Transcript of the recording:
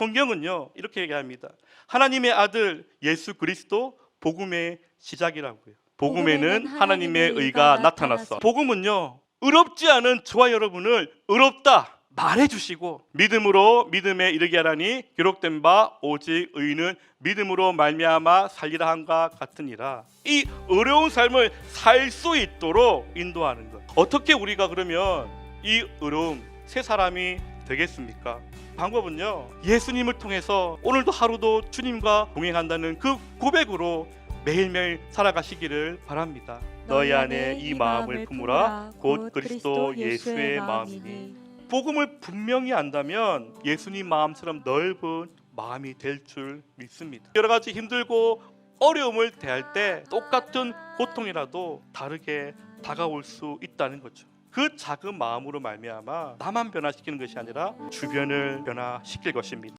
성경은요 이렇게 얘기합니다. 하나님의 아들 예수 그리스도 복음의 시작이라고요. 복음에는 하나님의 의가 나타났어. 복음은요 의롭지 않은 저와 여러분을 의롭다 말해주시고 믿음으로 믿음에 이르게 하라니 기록된 바 오직 의는 믿음으로 말미암아 살리라 함과 같으니라. 이 어려운 삶을 살 수 있도록 인도하는 것. 어떻게 우리가 그러면 이 어려움 새 사람이 되겠습니까? 방법은요 예수님을 통해서 오늘도 하루도 주님과 동행한다는 그 고백으로 매일매일 살아가시기를 바랍니다. 너희 안에 이 마음을 품으라 곧 그리스도 예수의 마음이니 복음을 분명히 안다면 예수님 마음처럼 넓은 마음이 될 줄 믿습니다. 여러 가지 힘들고 어려움을 대할 때 똑같은 고통이라도 다르게 다가올 수 있다는 거죠. 그 작은 마음으로 말미암아 나만 변화시키는 것이 아니라 주변을 변화시킬 것입니다.